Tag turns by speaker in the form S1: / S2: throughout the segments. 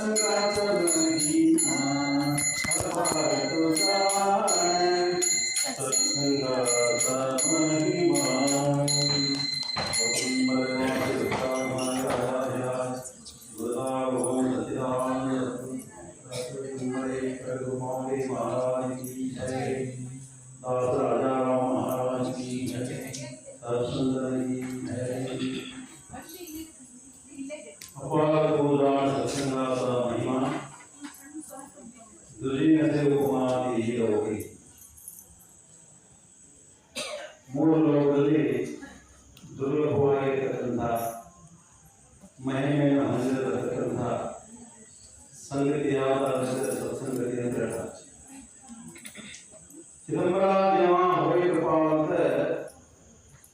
S1: Sunrise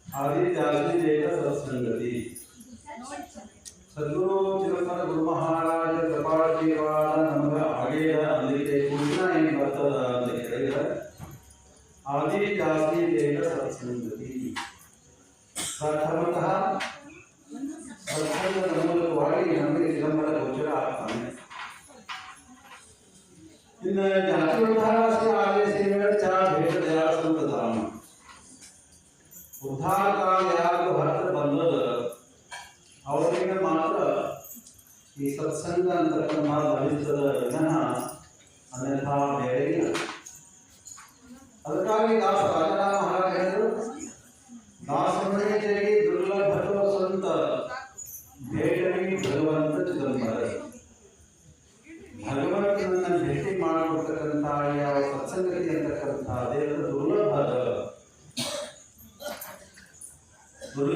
S1: आदि जाति देता सत्संगति सद्गुरु चिरंबन गुरु महाराज ಕೃಪಾ ಜೀವಾನ ನಮಗ ಆಗೇದ ಅದಕ್ಕೆ ಪುಣ್ಯ ಏನು ಬರ್ತದ ಅಂತ ಕೇಳಿದ್ರೆ ಆದಿ ಜಾಸ್ತಿ ದೇಹ ಸತ್ಸಂಗತಿ ಪ್ರಥಮತಃ ಸತ್ಸಂಗದ ಮೂಲಕವಾಗಿ ನಮಗೆ ಚಿದಂಬರ ಗೋಚರ ಆಗ್ತಾನೆ ಇನ್ನು ಜಾತಿ ಉದ್ಧಾರ ಸುಧಾರಕ ಯಾರು ಹೊರಗೆ ಬಂದದ ಅವರಿಗೆ ಮಾತ್ರ ಈ ಸತ್ಸಂಗ ಅಂತಕ್ಕಂಥ ಲಭಿಸ್ತದ ವಿನಃ, ಅನ್ಯಥಾ ಬೇರೆ ಇಲ್ಲ. ಅದಕ್ಕಾಗಿ ದಾಸ ರಾಜನಾಮ ಮಹಾರಾಜ ಹೇಳಿದರು, ದಾಸನಿಗೆ ದುರ್ಲಭವ ಸಂತ ಭೇಟನಿ ಭಗವಂತ ಚಿದಂಬರ. ಭಗವಂತನನ್ನು ಭೇಟಿ ಮಾಡಬರ್ತಕ್ಕಂಥ ಯಾವ ಸತ್ಸಂಗತಿ ಅಂತಕ್ಕಂಥ ದೇವರ ದುರ್ಲಭ Por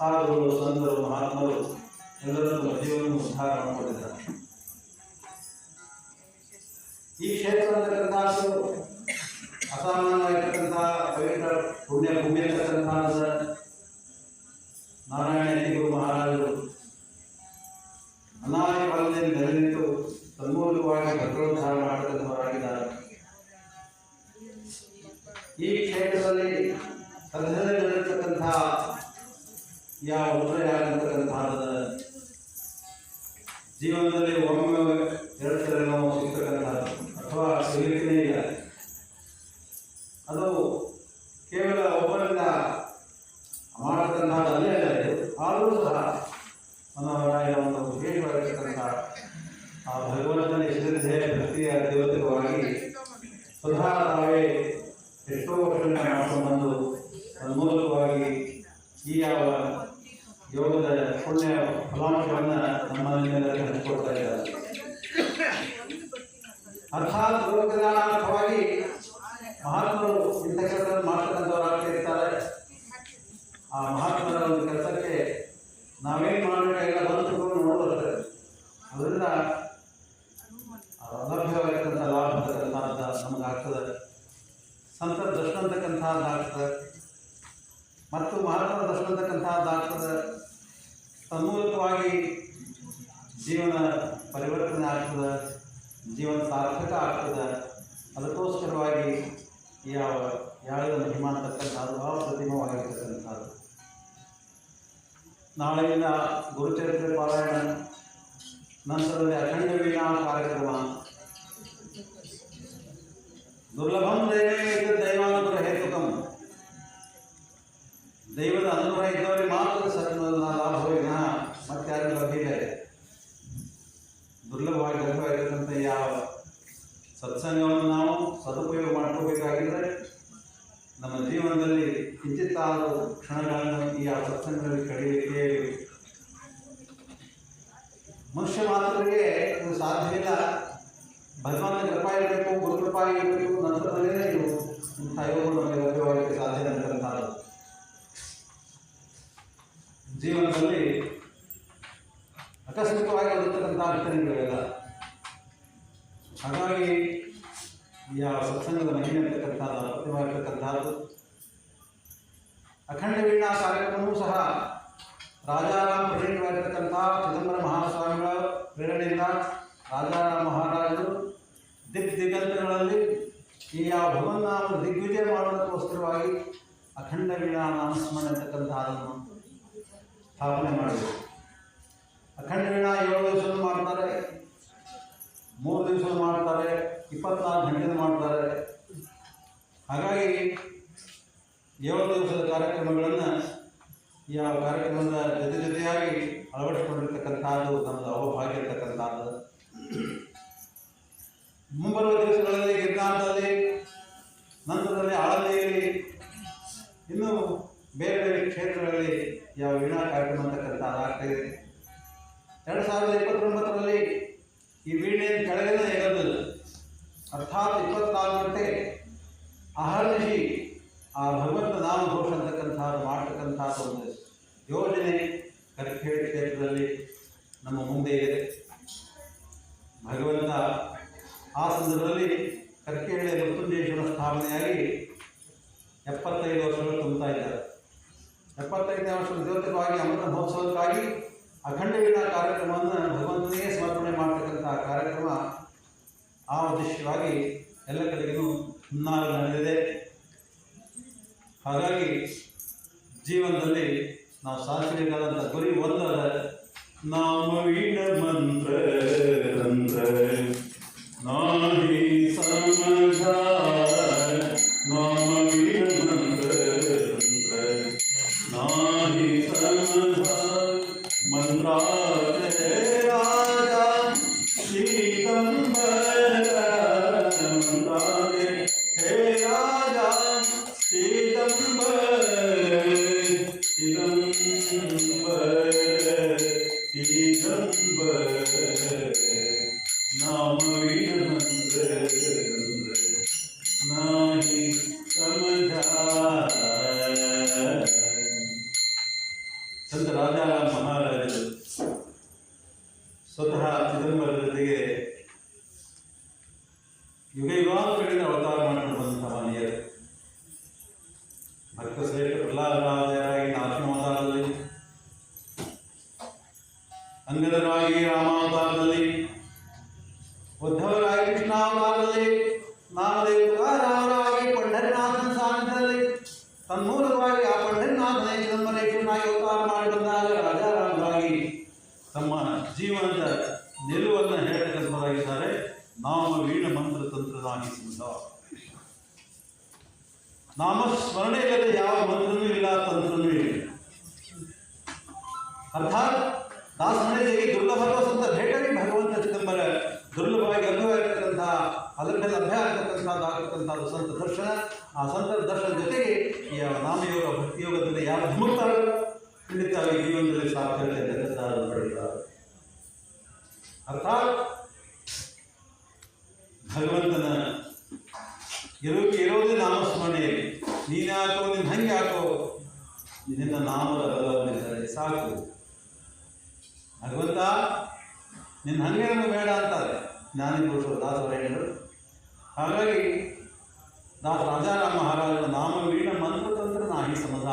S1: ಸಾಧುಗಳು ಸಂತರು ಮಹಾತ್ಮರು ಎಲ್ಲರನ್ನು ಜೀವನ ಉದ್ಧಾರ ಮಾಡಿಕೊಂಡಿದ್ದಾರೆ ಈ ಕ್ಷೇತ್ರ ಅಂತಕ್ಕಂಥದ್ದು ಅಸಾಮಾನ್ಯವಾಗಿರ್ತಕ್ಕಂತಹ ಪವಿತ್ರ ಪುಣ್ಯ ಪುಣ್ಯ ಅಂತಕ್ಕಂತಹ ನಾರಾಯಣ ಗುರು ಮಹಾರಾಜರು ಅನಾದಿ ಕಾಲದಲ್ಲಿ ನೆಲೆನಿಂತು ತನ್ಮೂಲಕವಾಗಿ ಭದ್ರೋದ್ಧಾರ ಮಾಡತಕ್ಕಂಥವರಾಗಿದ್ದಾರೆ ಈ ಕ್ಷೇತ್ರದಲ್ಲಿ ಸದ್ಯದಲ್ಲಿ ಯಾವ ಉದಯ ಆಗತಕ್ಕಂತಹ ಜೀವನದಲ್ಲಿ ಗುರುಚರಿತ್ರೆ ಪಾರಾಯಣ ನಂತರದಲ್ಲಿ ಅಖಂಡ ವೀಣಾ ಕಾರ್ಯಕ್ರಮ. ದುರ್ಲಭಂ ದೇವೇ ದೈವಾನುಗ್ರಹ ಹೇತುಕಂ. ದೈವದ ಅನುಗ್ರಹ ಇದ್ದವರಿಗೆ ಮಾತ್ರ ಸರ್ ಲಾಭವಿನ ಮತ್ತೆ ಯಾರಿಗೂ ಲಭ್ಯ ದುರ್ಲಭವಾಗಿ ಲಭ್ಯವಾಗಿರ್ತಕ್ಕಂಥ ಯಾವ ಸತ್ಸಂಗವನ್ನು ನಾವು ಸದುಪಯೋಗ ಮಾಡ್ಕೋಬೇಕಾಗಿದ್ದರೆ ನಮ್ಮ ಜೀವನದಲ್ಲಿ ಕಿಂಚಿತ್ತಾದ ಕ್ಷಣಗಳನ್ನು ಈ ಆ ಸತ್ಸಂಗದಲ್ಲಿ ಕಳೆಯಲಿಕ್ಕೆ ಮನುಷ್ಯ ಮಾತ್ರರಿಗೆ ಇದು ಸಾಧ್ಯವಿಲ್ಲ ಭಗವಂತನ ಕೃಪಾ ಇರಬೇಕು ಗುರು ಕೃಪಾ ಇರಬೇಕು, ನಂತರದಲ್ಲೇ ಇದು ಇಂಥ ಯೋಗಗಳು ನಮಗೆ ಲಭ್ಯವಾಗಲಿಕ್ಕೆ ಸಾಧ್ಯ ಅಂತಕ್ಕಂಥದ್ದು ಜೀವನದಲ್ಲಿ ಆಕಸ್ಮಿಕವಾಗಿ ಬರ್ತಕ್ಕಂಥ ಘಟನೆಗಳಿವೆಲ್ಲ. ಹಾಗಾಗಿ ಯಾವ ಸತ್ಸಂಗದ ಮಹಿಮೆ ಅಂತಕ್ಕಂಥದ್ದು ಅತ್ಯವಾಗಿರ್ತಕ್ಕಂಥದ್ದು ಅಖಂಡ ರಾಜಾರಾಮ್ ಮಹಾರಾಜರು, ದಿಗ್ ದಿಗಂತಗಳಲ್ಲಿ ಈ ಆ ಭಗವನ್ನಾಮ ದಿಗ್ವಿಜಯ ಮಾಡೋದಕ್ಕೋಸ್ಕರವಾಗಿ ಅಖಂಡ ವೀಣಾ ನಾಮಸ್ಮರಣೆ ಅಂತಕ್ಕಂಥದ್ದನ್ನು ಸ್ಥಾಪನೆ ಮಾಡಿದರು. ಅಖಂಡ ವೀಣಾ ಏಳು ದಿವಸದ ಮಾಡ್ತಾರೆ, ಮೂರು ದಿವಸದ ಮಾಡ್ತಾರೆ, ಇಪ್ಪತ್ನಾಲ್ಕು ಗಂಟೆ ಮಾಡ್ತಾರೆ. ಹಾಗಾಗಿ ಏಳು ದಿವಸದ ಕಾರ್ಯಕ್ರಮಗಳನ್ನು ಯಾವ ಕಾರ್ಯಕ್ರಮದ ಜೊತೆ ಜೊತೆಯಾಗಿ ಅಳವಡಿಸಿಕೊಂಡಿರ್ತಕ್ಕಂಥದ್ದು ನಮ್ಮದು ಅವಭಾಗ್ಯ ಇರ್ತಕ್ಕಂಥದ್ದು ಮುಂಬರುವ ದಿವಸಗಳಲ್ಲಿ ಗಿರ್ನಾಥದಲ್ಲಿ ನಂತರದಲ್ಲಿ ಆಳಂದಿಯಲ್ಲಿ ಇನ್ನೂ ಬೇರೆ ಬೇರೆ ಕ್ಷೇತ್ರಗಳಲ್ಲಿ ಯಾವ ವೀಣಾ ಕಾರ್ಯಕ್ರಮ ಅಂತಕ್ಕಂಥದ್ದು ಆಗ್ತಾಯಿದೆ ಎರಡು ಸಾವಿರದ ಇಪ್ಪತ್ತೊಂಬತ್ತರಲ್ಲಿ ಈ ವೀಣೆಯನ್ನು ಕೆಳಗಡೆ ಇರೋದಿಲ್ಲ ಅರ್ಥಾತ್ ಉದ್ಧವರಾಗಿ ಕೃಷ್ಣಾವತಾರದಲ್ಲಿ ನಾಮದೇವ ತುಕಾರಾಮರಾಗಿ ಪಂಡರಿನಾಥನ ಸಾನ್ನಿಧ್ಯದಲ್ಲಿ ತನ್ಮೂಲವಾಗಿ ಆ ಪಂಡರಿನಾಥನೇ ಚಿದಂಬರೇಶ್ವರನಾಗಿ ಅವತಾರ ಮಾಡಿ ಬಂದಾಗ ರಾಜಾರಾಮರಾಗಿ ತಮ್ಮ ಜೀವನದ ನಿಲುವನ್ನು ಹೇಳತಕ್ಕಂಥವರಾಗಿದ್ದಾರೆ ನಾಮ ವೀಣ ಮಂತ್ರ ತಂತ್ರದಾಗಿ ಸಿಂಧ ನಾಮ ಸ್ಮರಣೆ ಇಲ್ಲದೆ ಯಾವ ಮಂತ್ರನೂ ಇಲ್ಲ, ತಂತ್ರನೂ ಇಲ್ಲ. ಅರ್ಥಾತ್ ದಾಸಮನೆಯಲ್ಲಿ ದುರ್ಲಭ ಸಂತ ಭೇಟಗೆ ಭಗವಂತ ಚಿದಂಬರ ದುರ್ಲಭವಾಗಿ ಲಭ್ಯವಾಗಿರ್ತಕ್ಕಂಥ ಅದರಿಂದ ಲಭ್ಯ ಆಗ್ತಕ್ಕಂಥದ್ದು ಆಗ್ತಕ್ಕಂಥದ್ದು ಸಂತ ದರ್ಶನ, ಆ ಸಂತ ದರ್ಶನ ಜೊತೆಗೆ ನಾಮಯೋಗ ಭಕ್ತಿಯೋಗದಲ್ಲಿ ಯಾರು ಧುಮುಕ್ತಾರೋ ಖಂಡಿತವಾಗಿ ಜೀವನದಲ್ಲಿ ಸಾರ್ಥಕತೆ ಅಂತಕ್ಕಂಥದ್ದು ಪಡೆಯುತ್ತಾರೆ ಅರ್ಥಾತ್ ಭಗವಂತನ ಇರೋಕೆ ಇರೋದೇ ನಾಮಸ್ಮರಣೆಯಲ್ಲಿ ನೀನು ಯಾಕೋ ನಿನ್ನ ಹಂಗೆ ಹಾಕೋ ನಿನ್ನ ನಾಮದ ಬಲವನ್ನಿದ್ದಾರೆ ಸಾಕು. ಭಗವಂತ ನಿನ್ನ ಹಂಗೆ ಬೇಡ ಅಂತಾರೆ. ಜ್ಞಾನಿ ಪುರುಷರು ದಾಸವರೇಣ್ಯರು ಹಾಗಾಗಿ ರಾಜಾರಾಮ ಮಹಾರಾಜರ ನಾಮ ವೀಣ ಮಂತ್ರತಂತ್ರ ನಾಹಿ ಸಮಧ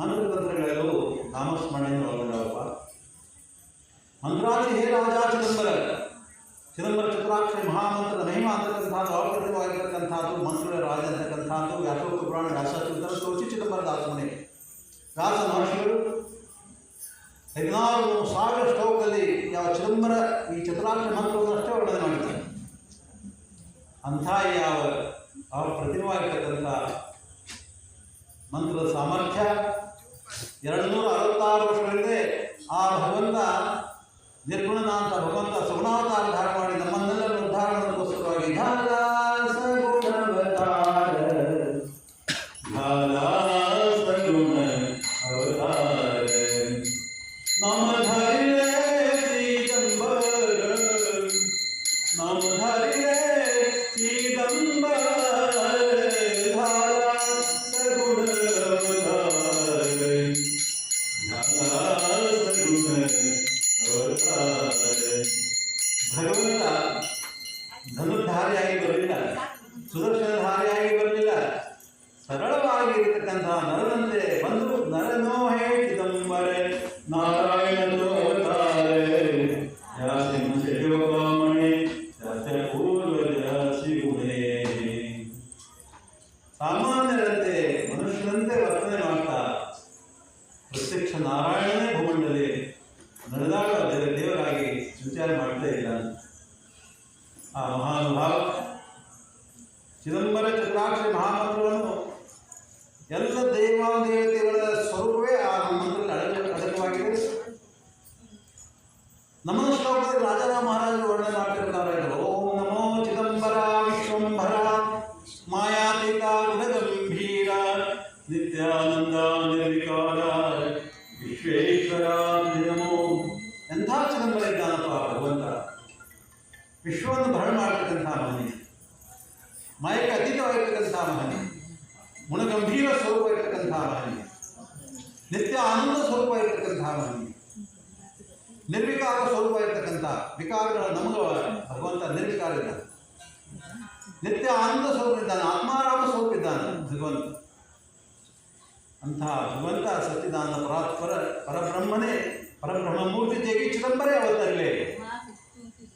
S1: ಮಂತ್ರತಂತ್ರಗಳೆಲ್ಲವೂ ನಾಮಸ್ಮರಣೆಯನ್ನು ಒಳಗೊಂಡವಪ್ಪ. ಮಂತ್ರಾದಿ ಹೇ ರಾಜ ಚಿದಂಬರ. ಚಿದಂಬರ ಚಿತ್ರಾಕ್ಷ ಮಹಾಮಂತ್ರ ಮಹಿಮ ಅಂತಕ್ಕಂಥದ್ದು ಅಪ್ರತಿವಾಗಿರ್ತಕ್ಕಂಥದ್ದು ಮಂತ್ರ ರಾಜ ಅಂತಕ್ಕಂಥದ್ದು ವ್ಯಾಸೋಕ್ತ ಪುರಾಣ ವ್ಯಾಸೋತ್ತರ ತೋಚಿ ಚಿದಂಬರ ದಾಸಮನೆ. ವ್ಯಾಸ ಮಹರ್ಷಿಗಳು, ಹದಿನಾರು ಸಾವಿರ ಶ್ಲೋಕದಲ್ಲಿ ಯಾವ ಚಿದಂಬರ ಈ ಚತುರಾಕ್ಷರ ಮಂತ್ರವನ್ನು ಅಷ್ಟೇ ವರ್ಣನೆ ಮಾಡಿದ್ದಾರೆ. ಅಂಥ ಯಾವ ಅಪ್ರತಿಮವಾಗಿರ್ತಕ್ಕಂಥ ಮಂತ್ರದ ಸಾಮರ್ಥ್ಯ ಎರಡು ನೂರ ಅರವತ್ತಾರು ವರ್ಷಗಳಿಂದ ಆ ಭಗವಂತ ನಿರ್ಗುಣನಾಥ ಭಗವಂತ ಸುಗುಣಾವತಾರ ಧಾರ ಮಾಡಿ ನಮ್ಮನ್ನೆಲ್ಲರೂ ಉದ್ಧಾರ ನಾರಾಯಣನೇ ಭೂಮಂಡಲಿ ನಡೆದಾಗ ದೇವ- ದೇವರಾಗಿ ವಿಚಾರ ಮಾಡ್ತಾ ಇಲ್ಲ. ಆ ಮಹಾನುಭಾವ ಚಿದಂಬರ ಚಂದ್ರಾಕ್ಷಿ ಮಹಾಮಂತ್ರವನ್ನು ಎಲ್ಲ ದೇವಾದೇವತೆಗಳ ಸ್ವರೂಪವೇ ಆ ಮಂತ್ರದಲ್ಲಿ ಅಡಕವಾಗಿದೆ ನಮ್ಮ ಶ್ಲೋಕದಲ್ಲಿ ರಾಜಾರಾಮ ಮಹಾರಾಜರು. ಗುಣಗಂಭೀರ ಸ್ವರೂಪ ಇರ್ತಕ್ಕಂಥ ಮಹನಿ ನಿತ್ಯ ಆನಂದ ಸ್ವರೂಪ ಇರ್ತಕ್ಕಂಥ ಮಹನಿ ನಿರ್ವಿಕಾರ ಸ್ವರೂಪ ಇರ್ತಕ್ಕಂಥ ವಿಕಾರಗಳ ನಮಗ ಭಗವಂತ ನಿರ್ವಿಕಾರ ನಿತ್ಯ ಆನಂದ ಸ್ವರೂಪ ಇದ್ದಾನೆ, ಆತ್ಮಾರಾಮ ಸ್ವರೂಪ ಇದ್ದಾನೆ ಭಗವಂತ. ಅಂತಹ ಭಗವಂತ ಸತ್ಯದಾನ ಪರಾತ್ಪರ ಪರಬ್ರಹ್ಮನೇ ಪರಬ್ರಹ್ಮ ಮೂರ್ತಿ ಜಗಿ ಚಿದಂಬರೇ ಅವತರಲೇ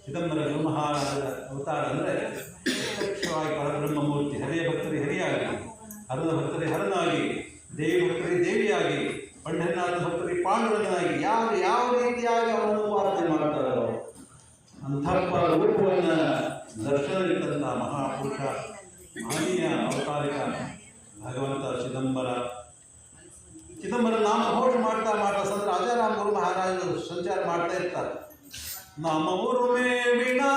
S1: ಚಿದಂಬರ ಗುರುಮಹಾರಾಜರ ಅವತಾರ ಅಂದರೆ ಪರಬ್ರಹ್ಮ ಮೂರ್ತಿ ಹರಿಯ ಹರಿಯಾಗಿ ಹರದ ಭಕ್ತರೇ ಹರನಾಗಿ, ದೇವಿ ಭಕ್ತರೇ ದೇವಿಯಾಗಿ, ಪಂಡರಿನಾಥ ಭಕ್ತರೇ ಪಾಂಡುರಂಗನಾಗಿ, ಯಾರು ಯಾವ ರೀತಿಯಾಗಿ ಅವರನ್ನು ಉಪಾಸನೆ ಮಾಡ್ತಾರೋ, ಅಂಥ ರೂಪವನ್ನು ದರ್ಶನವಿಟ್ಟಂತಹ ಮಹಾಪುರುಷ, ಮಾನೀಯ ಅವತಾರಿಕ ಭಗವಂತ ಚಿದಂಬರ. ಚಿದಂಬರ ನಾಮ ಘೋಷ ಮಾಡ್ತಾ ಮಾಡ್ತಾ ಸಂತ ರಾಜಾರಾಮ ಗುರು ಮಹಾರಾಜರು ಸಂಚಾರ ಮಾಡ್ತಾ ಇರ್ತಾರೆ. ನಾಮ ಉರುಮೆ ವೀಣಾ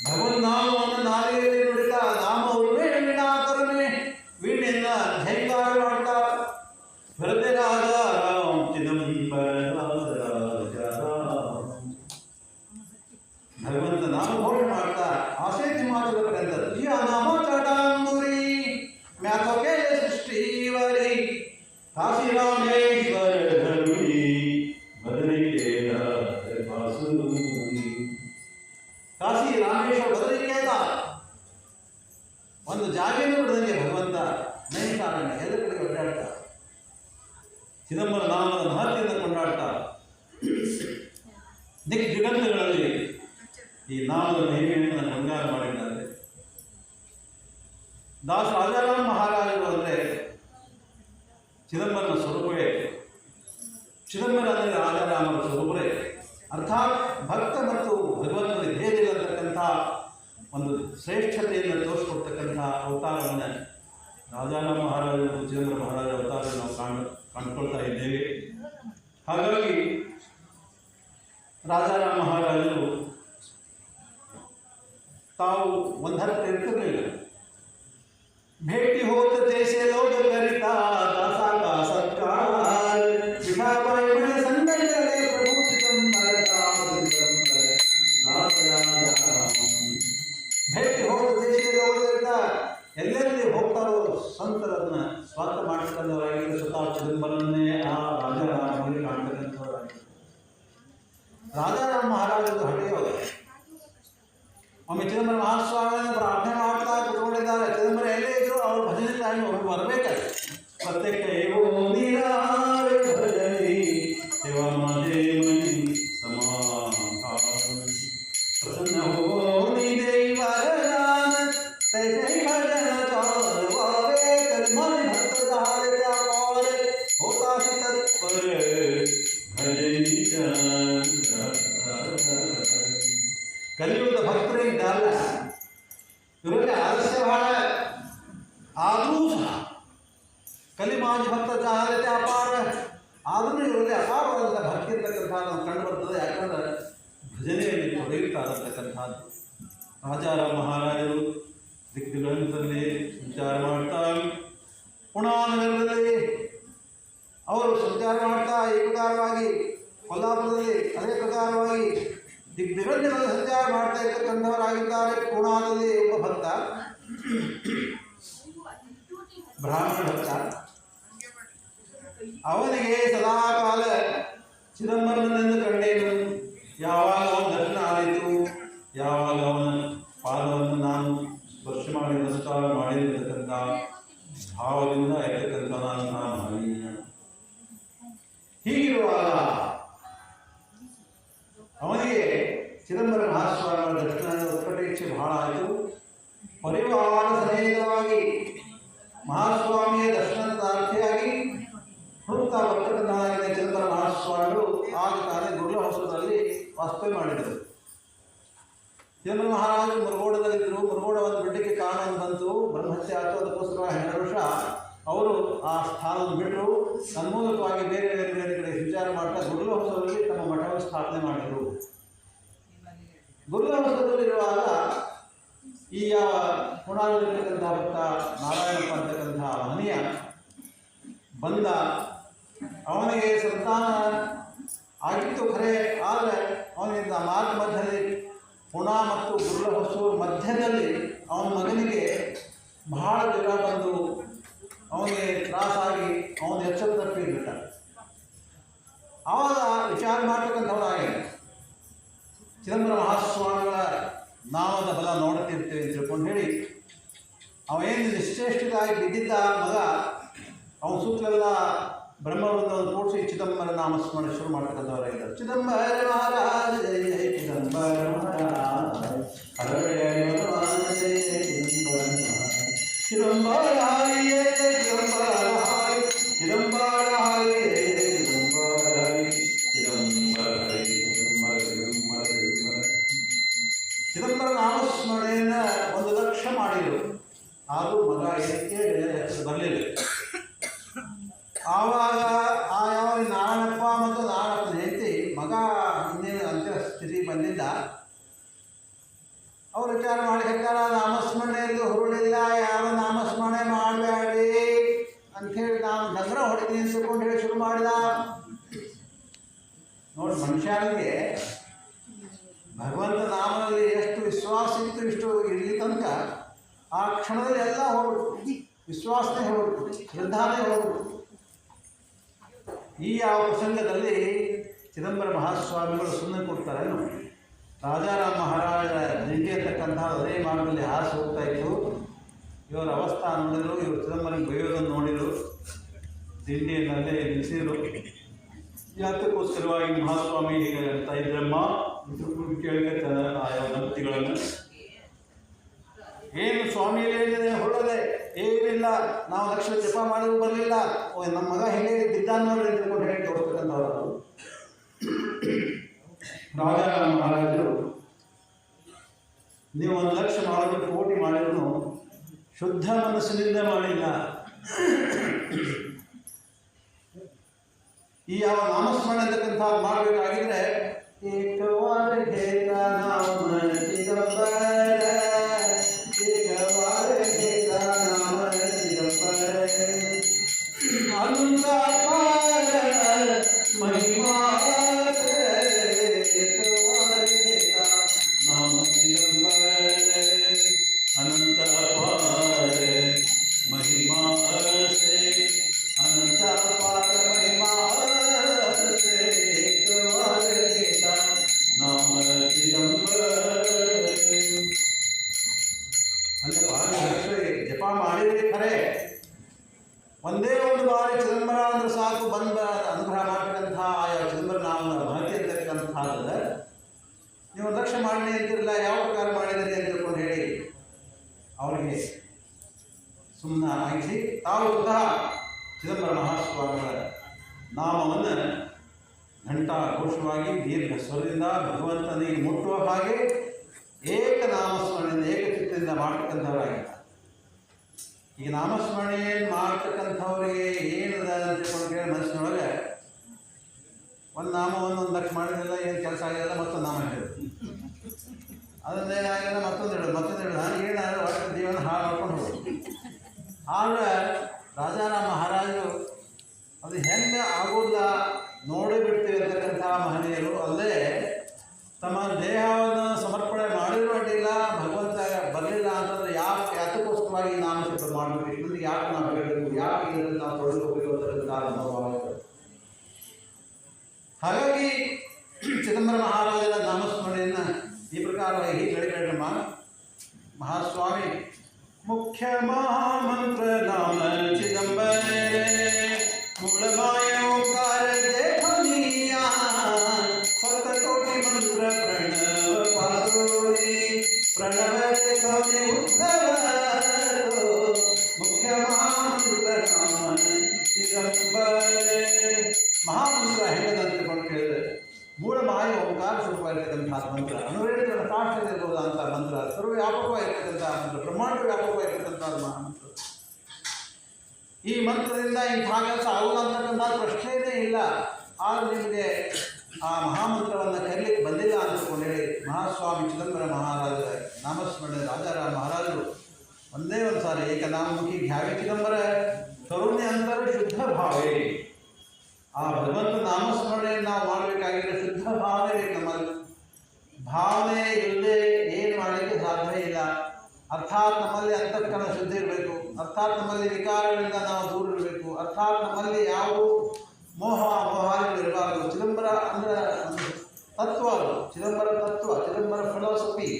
S1: భగవన్నామం అన్న నాలుగు ಚಿದಂಬರ ಅಂದರೆ ರಾಜಾರಾಮರ ಸ್ವರೂಪವೇ ಅರ್ಥಾತ್ ಭಕ್ತ ಮತ್ತು ಭಗವಂತನ ಅಂತಕ್ಕಂಥ ಒಂದು ಶ್ರೇಷ್ಠತೆಯನ್ನು ತೋರಿಸ್ಕೊಡ್ತಕ್ಕಂಥ ಅವತಾರವನ್ನು ರಾಜಾರಾಮ ಮಹಾರಾಜರು ಚಿದಂಬರ ಮಹಾರಾಜರ ಅವತಾರ ನಾವು ಕಾಣ್ ಕಂಡುಕೊಳ್ತಾ ಇದ್ದೇವೆ. ಹಾಗಾಗಿ ರಾಜಾರಾಮ ಮಹಾರಾಜರು ತಾವು ಒಂದು ಹತ್ತು ಇರ್ತಿರ್ಲಿಲ್ಲ ಭೇಟಿ ಹೋದ ದೇಶ ಲೋಕ ಕರಿತಾ ಕೊಲ್ಲಾಪುರದಲ್ಲಿ ಅದೇ ಪ್ರಕಾರವಾಗಿ ದಿಗ್ವಿರಂಜನಲ್ಲಿ ಸಂಚಾರ ಮಾಡ್ತಾ ಇರ್ತಕ್ಕಂಥವರಾಗಿದ್ದಾರೆ ಪುಣಾದಲ್ಲಿ ಒಬ್ಬ ಭಕ್ತ. ಬ್ರಾಹ್ಮಣ ಭಕ್ತ. ಅವನಿಗೆ ಸದಾಕಾಲ ಚಿದಂಬರನನ್ನು ಕಂಡೇನು. ಯಾವಾಗ ಅವನ ದರ್ಶನ ಆಯಿತು ಯಾವಾಗ ಅವನ ಪಾದವನ್ನು ನಾನು ಸ್ಪರ್ಶ ಮಾಡಿ ನಮಸ್ಕಾರ ಮಾಡಿರ್ತಕ್ಕಂಥ ಭಾವದಿಂದ ಇರತಕ್ಕಂಥ ನಾನು ನಾನು ಹೀಗಿರುವಾಗ ಅವನಿಗೆ ಚಿದಂಬರ ಮಹಾಸ್ವಾಮಿಗಳ ದರ್ಶನದ ಉತ್ಕಟೇಚ್ಛೆ ಬಹಳ ಆಯಿತು. ಪರಿವಾರ ಸಮೇತವಾಗಿ ಮಹಾಸ್ವಾಮಿಯ ದರ್ಶನದಾರ್ಥಿಯಾಗಿ ಹುಡುಕ್ತಾ ಬರ್ತಕ್ಕಂಥ ಚಿದಂಬರ ಮಹಾಸ್ವಾಮಿಗಳು ಆಗ ತಾನೇ ಗುರುಳ ಹೊಸದಲ್ಲಿ ವಾಸ್ತವ್ಯ ಮಾಡಿದರು. ಚಿದಂಬರ ಮಹಾರಾಜರು ಮುರುಗೋಡದಲ್ಲಿದ್ದರು. ಮುರುಗೋಡ ಒಂದು ಬಿಡ್ಡಿಗೆ ಕಾರಣ ಬಂತು. ಬ್ರಹ್ಮಹತ್ಯೆ ಆಯಿತು ಅದಕ್ಕೋಸ್ಕರ ಹನ್ನೆರಡು ವರ್ಷ ಅವರು ಆ ಸ್ಥಾನವನ್ನು ಬಿಟ್ಟರು. ತನ್ಮೂಲಕವಾಗಿ ಬೇರೆ ಬೇರೆ ಬೇರೆ ಕಡೆ ವಿಚಾರ ಮಾಡ್ತಾ ಗುರುಳ ಹೊಸದಲ್ಲಿ ತಮ್ಮ ಮಠವನ್ನು ಸ್ಥಾಪನೆ ಮಾಡಿದರು. ಗುರುಳ ಹೊಸದಲ್ಲಿರುವಾಗ ಈ ಯಾವ ಪುಣಾದಲ್ಲಿರ್ತಕ್ಕಂಥ ಭಕ್ತ ನಾರಾಯಣಪ್ಪ ಅಂತಕ್ಕಂಥ ಮನೆಯ ಬಂದ ಅವನಿಗೆ ಸಂತಾನ ಆಗಿತ್ತು ಖರೆ, ಆದರೆ ಅವನಿಂದ ಮಾರ್ಗ ಮಧ್ಯದಲ್ಲಿ ಪುಣ ಮತ್ತು ಹೊಸೂರು ಮಧ್ಯದಲ್ಲಿ ಅವನ ಮಗನಿಗೆ ಬಹಳ ಜ್ವರ ಬಂದು ಅವನಿಗೆ ತ್ರಾಸಾಗಿ ಅವನು ಎಚ್ಚರ ತಪ್ಪಿಬಿಟ್ಟ ಆವಾಗ ವಿಚಾರ ಮಾಡ್ತಕ್ಕಂಥವ್ರಾಗಿ ಚಿದಂಬರ ಮಹಾಸ್ವಾಮಿಗಳ ನಾಮದ ಬಲ ನೋಡುತ್ತಿರ್ತೇವೆ ಅಂತ ತಿಳ್ಕೊಂಡು ಹೇಳಿ ಅವೇನು ನಿಶ್ಚೇಷ್ಟಿತಾಗಿ ಬಿದ್ದಿದ್ದ ಮಗ, ಅವನ ಸೂತ್ರವೆಲ್ಲ ಬ್ರಹ್ಮವೃಂದವನ್ನು ಕೂಡಿಸಿ ಚಿದಂಬರ ನಾಮಸ್ಮರಣೆ ಶುರು ಮಾಡ್ತಕ್ಕಂಥವರಾಗಿದ್ದಾರೆ ಚಿದಂಬರ ಮಹಾರಾಜ! ಶ್ರದ್ಧಾನೇ ಈ ಯಾವ ಪ್ರಸಂಗದಲ್ಲಿ ಚಿದಂಬರ ಮಹಾಸ್ವಾಮಿಗಳು ಸುಮ್ಮನೆ ಕೊಡ್ತಾರೆ ರಾಜಾರಾಮ ಮಹಾರಾಜರ ನಿಂಗೆ ಇರ್ತಕ್ಕಂತಹ ಅದೇ ಮಾರ್ಗದಲ್ಲಿ ಹಾಸು ಹೋಗ್ತಾ ಇತ್ತು ಇವರ ಅವಸ್ಥಾ ನೋಡಿದ್ರು, ಇವರು ಚಿದಂಬರಂ ಬೈಯೋದನ್ನು ನೋಡಿದ್ರು. ದಿಂಡಿಯನ್ನಲ್ಲೇ ನಿಲ್ಲಿಸಿದ್ರು ಯಾತಕ್ಕೋಸ್ಕರವಾಗಿ ಮಹಾಸ್ವಾಮಿ ಅಂತ ಇದ್ರಮ್ಮ ಕೇಳಿದ ಆಯಾ ಭಕ್ತಿಗಳನ್ನು. ಏನು ಸ್ವಾಮಿಯಲ್ಲಿ ಏನಿದೆ ಹೊರಡದೆ ಏನಿಲ್ಲ, ನಾವು ಲಕ್ಷ ಜಪ ಮಾಡಿದ್ರು ಬರಲಿಲ್ಲ. ನಮ್ಮ ಮಗ ಹೇಗೆ ಬಿದ್ದಾನ ತಿಳ್ಕೊಂಡು ಹೇಳಿ ತೋರಿಸ್ತಕ್ಕಂಥವ್ರು ರಾಜಾರಾಮ ಮಹಾರಾಜರು, ನೀವು ಒಂದು ಲಕ್ಷ ಮಾಡಿದ್ರು ಕೋಟಿ ಮಾಡಿದ್ರು, ಶುದ್ಧ ಮನಸ್ಸಿನಿಂದ ಮಾಡಿಲ್ಲ. ಈ ಯಾವ ನಾಮಸ್ಮರಣೆ ಅಂತಕ್ಕಂಥ ಮಾಡಬೇಕಾಗಿದ್ರೆ, ಏಕವಾದ ಘೇತ ನಾಮ ಘಂಟಾ ಘೋಷವಾಗಿ ದೀರ್ಘ ಸ್ವರದಿಂದ ಭಗವಂತನಿಗೆ ಮುಟ್ಟುವ ಹಾಗೆ ಏಕನಾಮಸ್ಮರಣೆಯಿಂದ, ಏಕಚಿತ್ತದಿಂದ ಮಾಡ್ತಕ್ಕಂಥವರಾಗಿದ್ದಾರೆ. ಈಗ ನಾಮಸ್ಮರಣೆಯನ್ನು ಮಾಡ್ತಕ್ಕಂಥವ್ರಿಗೆ ಏನದ ಅಂತ ತಿಳ್ಕೊಂಡ್ರೆ ಮನಸ್ಸಿನೊಳಗೆ ಒಂದು ನಾಮ ಒಂದೊಂದು ಲಕ್ಷ ಮಾಡಿದ್ರೆಲ್ಲ ಏನು ಕೆಲಸ ಆಗಿಲ್ಲ ಮತ್ತೊಂದು ನಾಮ ಹೇಳಿದ್ರು ಅದನ್ನೇನಾಗಿಲ್ಲ ಮತ್ತೊಂದು ಹೇಳೋದು ಮತ್ತೊಂದು ಹೇಳೋದು. ನಾನು ಏನಾದ್ರು ಒಟ್ಟು ಜೀವನ ಹಾಳು ಮಾಡ್ಕೊಂಡು ಹೋಗೋದು ಆದ್ರೆ ರಾಜಾರಾಮ ಮಹಾರಾಜರು ಅದು ಹೆಂಗೆ ಆಗೋದಿಲ್ಲ, ನೋಡಿ ಬಿಡ್ತೀವಿ ಅಂತಕ್ಕಂಥ ಮಹನೀಯರು. ಅಲ್ಲೇ ತಮ್ಮ ದೇಹವನ್ನು ಸಮರ್ಪಣೆ ಮಾಡಿರೋ ಅಡ್ಡಿಲ್ಲ, ಭಗವಂತ ಬರಲಿಲ್ಲ ಅಂತಂದ್ರೆ ಯಾಕೆ, ಯಾತಕ್ಕೋಸ್ಕರವಾಗಿ ನಾಮಶಬ್ದ ಮಾಡಬೇಕು? ಇಲ್ಲಿ ಯಾಕೆ ನಾವು ಹೇಳಬೇಕು? ಯಾಕೆ ಇದರಲ್ಲಿ ನಾವು ತೊಡಗಬೇಕು ಅಂತಕ್ಕಂಥ ಅನುಭವವಾಗುತ್ತೆ ಹಾಗಾಗಿ, ಚಿದಂಬರ ಮಹಾರಾಜರ ನಾಮಸ್ಮರಣೆಯನ್ನು ಈ ಪ್ರಕಾರವಾಗಿ ಹೇಳಿಕೊಳ್ಳಮ್ಮ ಮಹಾಸ್ವಾಮಿ, ಮುಖ್ಯ ಮಹಾಮಂತ್ರ ನಾಮ ಚಿದಂಬರ. ಮೂಲಮಾಯ ಓಂಕಾರ ದೇವನೀಯ ಸಪ್ತಕೋಟಿ ಮಂತ್ರ ಪ್ರಣವ ಪಾದೋರಿ ಪ್ರಣವ ಸ್ವಾಮಿ ಉದ್ಧವರೋ ಮುಖ್ಯ ಮಹಾಮಂತ್ರ ನಾಮ ಚಿದಂಬರ ಮಹಾಮಂತ್ರ ಹೆಂಗದಂತೆ ಕೊಂಡು ಕೇಳಿದ್ರೆ ಮೂಲ ಮಾಯ ಓಂಕಾರ ಸ್ವರೂಪವಾಗಿರ್ತಕ್ಕಂಥ ಮಂತ್ರ ಅನುರೇಣಿತ ಸಾಕ್ಷರದಿರಬಹುದಂಥ ಮಂತ್ರ ಸರ್ವವ್ಯಾಪಕವಾಗಿರ್ತಕ್ಕಂಥ ಮಂತ್ರ ಬ್ರಹ್ಮಾಂಡ ವ್ಯಾಪಕವಾಗಿರ್ತಕ್ಕಂಥ ಮಹಾಮಂತ್ರ ಈ ಮಂತ್ರದಿಂದ ಇಂಥ ಕೆಲಸ ಆಗುಲ್ಲ ಅಂತಕ್ಕಂಥ ಪ್ರಶ್ನೆಯೇ ಇಲ್ಲ. ಆದ್ರೆ ನಿಮಗೆ ಆ ಮಹಾಮಂತ್ರವನ್ನು ಕರೀಲಿಕ್ಕೆ ಬಂದಿಲ್ಲ ಅಂತ ಹೇಳಿ ಮಹಾಸ್ವಾಮಿ ಚಿದಂಬರ ಮಹಾರಾಜರ ನಾಮಸ್ಮರಣೆ ರಾಜಾರಾಮ ಮಹಾರಾಜರು ಒಂದೇ ಒಂದು ಸಾರಿ, ಏಕನಾಮಮುಖಿ ಘ್ಯಾವಿ ಚಿದಂಬರ, ಕರುಣೆ ಅಂದರೆ ಶುದ್ಧ ಭಾವೇ. ಆ ಭಗವಂತ ನಾಮಸ್ಮರಣೆಯನ್ನು ನಾವು ಮಾಡಬೇಕಾಗಿದ್ರೆ ಶುದ್ಧ ಭಾವನೆ ಬೇಕು ನಮ್ಮಲ್ಲಿ. ಭಾವನೆ ಇಲ್ಲದೆ ಏನು ಮಾಡಲಿಕ್ಕೆ ಸಾಧ್ಯ ಇಲ್ಲ. ಅರ್ಥಾತ್ ನಮ್ಮಲ್ಲಿ ಅಂತಃಕರಣ ಶುದ್ಧಿ ಇರಬೇಕು. ಅರ್ಥಾತ್ ನಮ್ಮಲ್ಲಿ ವಿಕಾರಗಳಿಂದ ನಾವು ದೂರ ಇರಬೇಕು ಅರ್ಥಾತ್ ನಮ್ಮಲ್ಲಿ ಯಾವ ಮೋಹ ಮೋಹಾಲಿಗಳು ಇರಬಾರದು ಚಿದಂಬರ ಅಂದ್ರೆ ತತ್ವ ಅದು. ಚಿದಂಬರ ತತ್ವ, ಚಿದಂಬರ ಫಿಲಾಸಫಿ.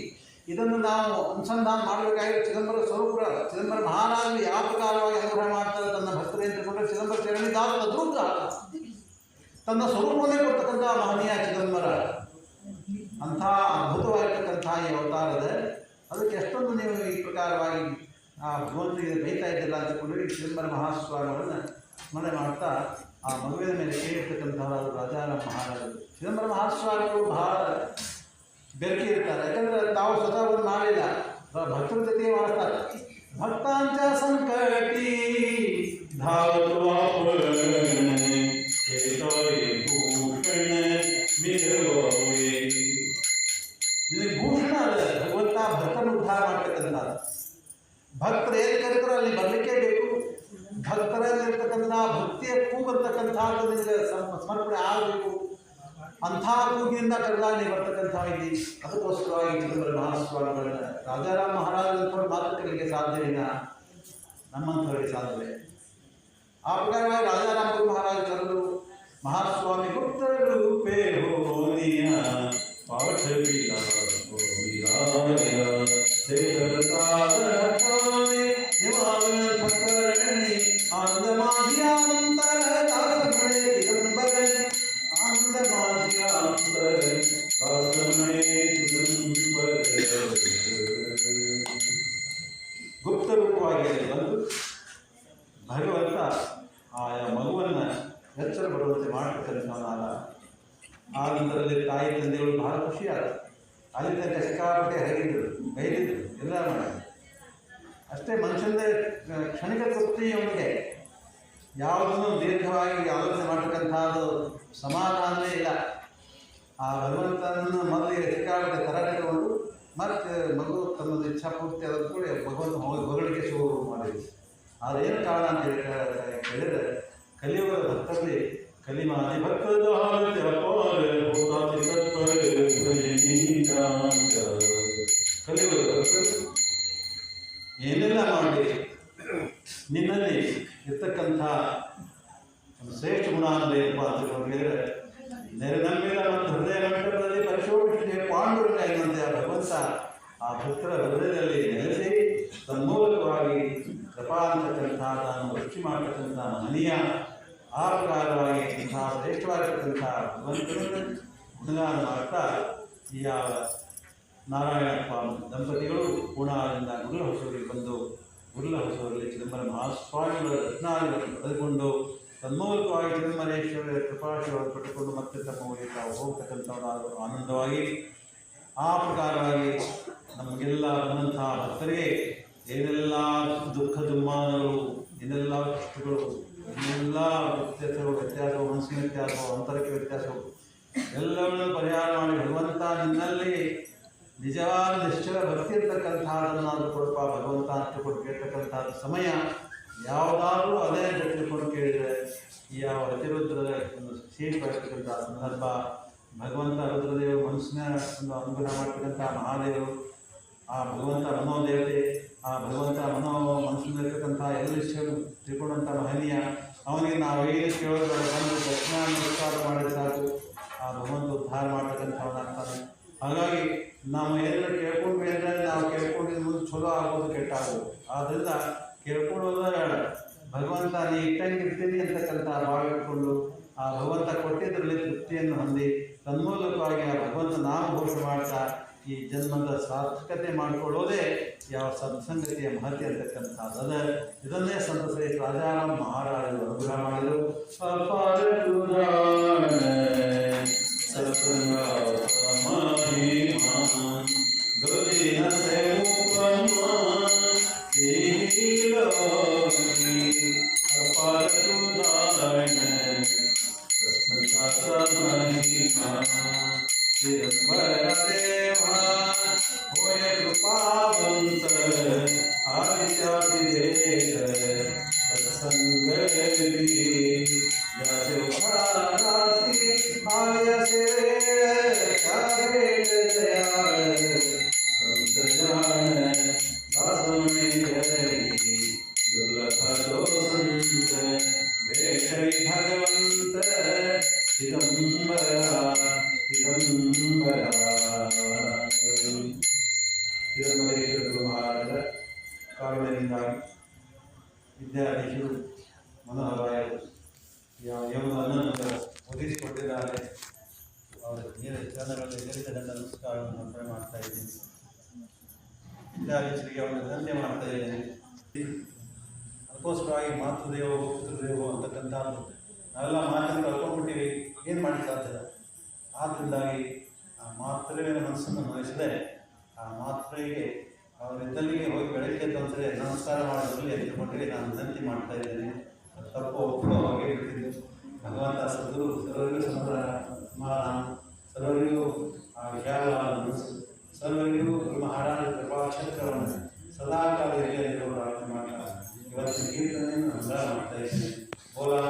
S1: ಇದನ್ನು ನಾವು ಅನುಸಂಧಾನ ಮಾಡಬೇಕಾಗಿ ಚಿದಂಬರ ಸ್ವರೂಪ ಚಿದಂಬರ ಮಹಾರಾಜರು ಯಾವ ಪ್ರಕಾರವಾಗಿ ಅನುಗ್ರಹ ಮಾಡ್ತಾರೆ ತನ್ನ ಭಕ್ತರೇ ತಿಳ್ಕೊಂಡ್ರೆ ಚಿದಂಬರ ಚರಣಿದಾಸ ತದ್ರೂಪ ತನ್ನ ಸ್ವರೂಪವನ್ನೇ ಕೊಡ್ತಕ್ಕಂಥ ಮಹನೀಯ ಚಿದಂಬರ. ಅಂಥ ಅದ್ಭುತವಾಗಿರ್ತಕ್ಕಂಥ ಈ ಅವತಾರದ. ಅದಕ್ಕೆ ಎಷ್ಟೊಂದು ನೀವು ಈ ಪ್ರಕಾರವಾಗಿ ಆ ಭಗವಂತನಿಗೆ ಬೈತಾ ಇದ್ದಿಲ್ಲ ಅಂತಕೊಂಡು ಈ ಚಿದಂಬರ ಮಹಾಸ್ವಾಮಿಗಳನ್ನು ಸ್ಮರಣೆ ಮಾಡ್ತಾ ಆ ಮಗುವಿನ ಮೇಲೆ ಕೇಳಿರ್ತಕ್ಕಂತಹ ರಾಜಾರಾಮ ಮಹಾರಾಜರು. ಚಿದಂಬರ ಮಹಾಸ್ವಾಮಿಗಳು ಬಹಳ ಬೆರಕೆ ಇರ್ತಾರೆ. ಯಾಕಂದರೆ ತಾವು ಸ್ವತಃ ಬಂದು ಮಾಡಿಲ್ಲ ಭಕ್ತರ ಜೊತೆಗೆ ಮಾಡ್ತಾರೆ ಆ ಶುರು ಮಾಡಿದ್ರು. ಆದರೆ ಏನು ಕಾರಣ ಅಂತ ಹೇಳಿ ಕೇ- ಕೇಳಿದ್ರೆ ಕಲಿಯುಗದ ಭಕ್ತರಲ್ಲಿ ಕಲಿಮಾದಿ ಭಕ್ತದ ಭಕ್ತರು ಏನೆಲ್ಲ ಮಾಡಿ, ನಿನ್ನಲ್ಲಿ ಇರ್ತಕ್ಕಂಥ ಶ್ರೇಷ್ಠ ಗುಣ ಅಂದರೆ ಏನಪ್ಪ ಅಂತ ಹೇಳಿದ್ರೆ ನಮ್ಮಿಲ್ಲ ಮತ್ತು ಹೃದಯ ಮಂಟಪದಲ್ಲಿ ಪರಿಶೋಧಿಸಿದ ಪಾಂಡುರಂಗ ಎನ್ನುವಂತೆ ಆ ಭಗವಂತ, ಆ ಭಕ್ತರ ಹೃದಯದಲ್ಲಿ ನೆಲೆಸಿ ತನ್ಮೂಲಕವಾಗಿ ಕೃಪಾ ಅಂತಕ್ಕಂಥ ತಾನು ರಕ್ಷಿ ಮಾಡತಕ್ಕಂಥ ಮಹನೀಯ ಇಂತಹ ಶ್ರೇಷ್ಠವಾಗಿರ್ತಕ್ಕಂಥ ಭಗವಂತನನ್ನು ಗುಣಗಾನ ಮಾಡ್ತಾ ಈ ಯಾವ ನಾರಾಯಣಪ್ಪ ದಂಪತಿಗಳು ಪೂಣಾದಿಂದ ಗುರುಲ ಹೊಸೂರಿಗೆ ಬಂದು ಗುರುಲ ಹೊಸೂರಲ್ಲಿ ಚಿದಂಬರ ಮಹಾಸ್ವಾಮಿಗಳ ರತ್ನಾದಿಗಳನ್ನು ಪಡೆದುಕೊಂಡು ತನ್ಮೂಲಕವಾಗಿ ಚಿದಂಬರೇಶ್ವರ ಕೃಪಾಶೀರ್ವಾದ ಪಟ್ಟುಕೊಂಡು ಮತ್ತೆ ತಮ್ಮ ಊರಿಗೆ ತಾವು ಆನಂದವಾಗಿ ಆ ಪ್ರಕಾರವಾಗಿ ನಮಗೆಲ್ಲ ಬಂದಂತಹ ಭಕ್ತರೇ ಏನೆಲ್ಲ ದುಃಖ ದುಮ್ಮಾನಗಳು ಏನೆಲ್ಲ ಕಷ್ಟಗಳು, ಏನೆಲ್ಲ ವ್ಯತ್ಯಾಸಗಳು ವ್ಯತ್ಯಾಸಗಳು, ಮನಸ್ಸಿನ ವ್ಯತ್ಯಾಸಗಳು, ಅಂತರಕ್ಕೆ ವ್ಯತ್ಯಾಸಗಳು, ಎಲ್ಲವನ್ನು ಪರಿಹಾರ ಮಾಡಿ ಭಗವಂತ ನಿನ್ನಲ್ಲಿ ನಿಜವಾದ ನಿಶ್ಚಲ ಭಕ್ತಿ ಇರ್ತಕ್ಕಂಥದ್ದನ್ನಾದ್ರೂ ಕೊಡಪ್ಪ. ಭಗವಂತ ಅಂತ ಕೊಟ್ಟು ಸಮಯ ಯಾವುದಾದ್ರೂ ಅದೇ ಕೊಟ್ಟು ಕೇಳಿದರೆ, ಈ ಯಾವ ಅತಿರುದ್ರದ ಒಂದು ವಿಶೇಷವಾಗಿರ್ತಕ್ಕಂಥ ಸಂದರ್ಭ ಭಗವಂತ ರುದ್ರದೇವರು ಮನಸ್ಸಿನ ಒಂದು ಅನುಗ್ರಹ ಮಾಡ್ತಕ್ಕಂಥ ಮಹಾದೇವರು. ಆ ಭಗವಂತ ಮನೋದೇವತೆ, ಆ ಭಗವಂತ ಮನೋ ಮನಸ್ಸಿನಲ್ಲಿರ್ತಕ್ಕಂಥ ಎಲ್ಲ ವಿಷಯವನ್ನು ತಿಳ್ಕೊಂಡಂಥ ಮಹನೀಯ, ಅವನಿಗೆ ನಾವು ಏನು ಕೇಳೋದ್ರ ಬಂದು ದರ್ಶನ ನಮಸ್ಕಾರ ಮಾಡಿದ್ರೆ ಸಾಕು. ಆ ಭಗವಂತ ಉದ್ಧಾರ ಮಾಡ್ತಕ್ಕಂಥವನಾಗ್ತಾನೆ ಹಾಗಾಗಿ ನಾವು ಎಲ್ಲರೂ ಕೇಳ್ಕೊಂಡು ಬೇರೆ ನಾವು ಕೇಳ್ಕೊಂಡಿದ್ದು ಮುಂದೆ ಚಲೋ ಆಗೋದು ಕೆಟ್ಟ ಆಗೋದು ಆದ್ದರಿಂದ ಕೇಳ್ಕೊಳ್ಳೋದು ಭಗವಂತ, ನೀ ಇಟ್ಟಂಗೆ ಇರ್ತೀನಿ ಅಂತಕ್ಕಂಥ ಭಾವ ಇಟ್ಕೊಂಡು ಆ ಭಗವಂತ ಕೊಟ್ಟಿದ್ದರಲ್ಲಿ ತೃಪ್ತಿಯನ್ನು ಹೊಂದಿ ತನ್ಮೂಲಕವಾಗಿ ಆ ಭಗವಂತ ನಾಮ ಘೋಷ ಮಾಡ್ತಾ ಈ ಜನ್ಮದ ಸಾರ್ಥಕತೆ ಮಾಡಿಕೊಳ್ಳೋದೇ ಯಾವ ಸತ್ಸಂಗತಿಯ ಮಹತ್ಯ ಅಂತಕ್ಕಂಥದ್ದು ಅದ ಇದನ್ನೇ ಸಂತಸ ರಾಜಾರಾಮ್ ಮಹಾರಾಜರು ಅನುಗ್ರಹ ಮಾಡಿದರು. ಅಪಾರ ಕಾರಣದಿಂದಾಗಿ ವಿದ್ಯಾರ್ಥಿಗಳು ಮನೋಹರಾಯರು ಯಮನನ್ನು ಒದಗಿಸಿಕೊಟ್ಟಿದ್ದಾರೆ ಅವರ ನೇರ ಚರಣಗಳಲ್ಲಿ ನನ್ನ ನಮಸ್ಕಾರವನ್ನು ಅರ್ಪಣೆ ಮಾಡ್ತಾ ಇದ್ದೀನಿ. ವಿದ್ಯಾರ್ಥಿಗಳಿಗೆ ಅವರ ಧನ್ಯ ಮಾಡ್ತಾ ಇದ್ದೇನೆ. ಅದಕ್ಕೋಸ್ಕರವಾಗಿ ಮಾತೃದೇವೋ, ಪಿತೃದೇವೋ ಅಂತಕ್ಕಂಥ ನಾವೆಲ್ಲ ಮಾತನ್ನು ಕಳ್ಕೊಂಡ್ಬಿಟ್ಟಿವಿ. ಏನು ಮಾಡಿ ಸಾಧ್ಯ? ಆದ್ದರಿಂದಾಗಿ ಆ ಮಾತೃವಿನ ಮನಸ್ಸನ್ನು ವಹಿಸದೆ ಆ ಮಾತೃಗೆ ಅವರೆಲ್ಲರಿಗೆ ಹೋಗಿ ಬೆಳಗ್ಗೆ ತೊಂದರೆ ನಮಸ್ಕಾರ ಮಾಡೋದ್ರಲ್ಲಿ ಎದ್ದುಕೊಂಡ್ರೆ ನಾನು ವಿನಂತಿ ಮಾಡ್ತಾ ಇದ್ದೇನೆ. ತಪ್ಪು ಒಪ್ಪು ಹಾಗೆ ಇರ್ತೀನಿ ಭಗವಂತ ಸದ್ಗುರು ಸರ್ವರಿಗೂ ಸಮರ ಸಮಾಧಾನ ಸರ್ವರಿಗೂ, ಆ ವಿಶಾಲವನ್ನು ಸರ್ವರಿಗೂ ಮಹಾರಾಜ ಕೃಪಾಕ್ಷೇತ್ರವನ್ನು ಸದಾ ಕಾಲ ಇರಲಿ ಎಂದು ಪ್ರಾರ್ಥನೆ ಮಾಡ್ತಾ ಇವತ್ತಿನ ಕೀರ್ತನೆಯನ್ನು ನಮಸ್ಕಾರ ಮಾಡ್ತಾ ಇದ್ದೇನೆ. ಬೋಲಾ